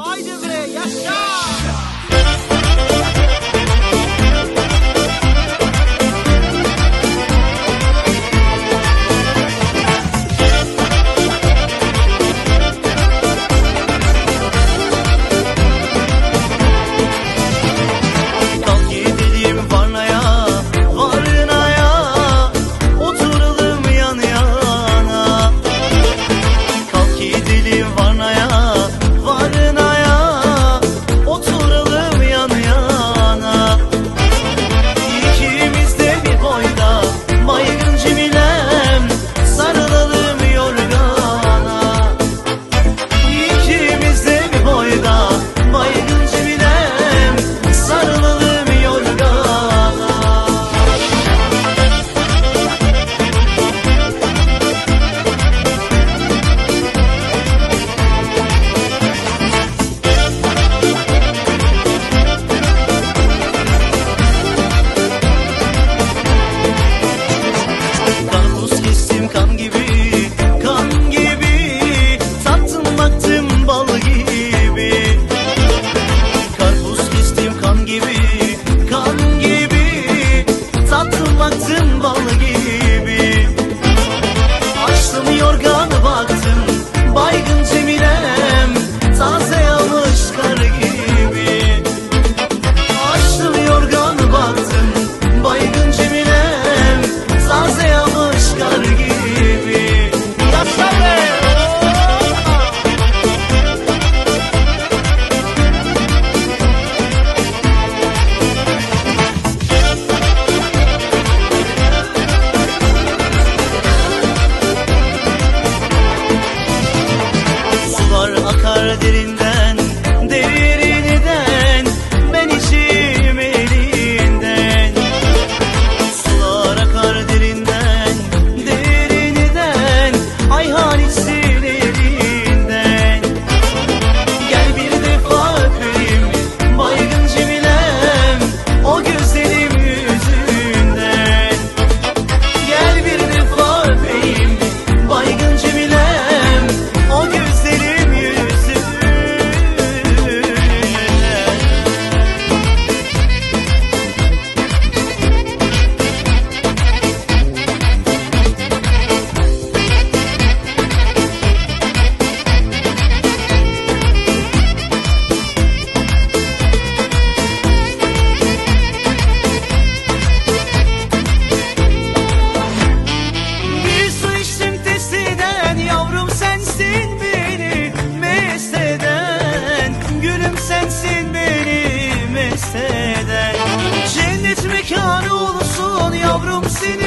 Haydi be! derin Aşkım sensin beni mest eden Cennet mekanı olsun yavrum seni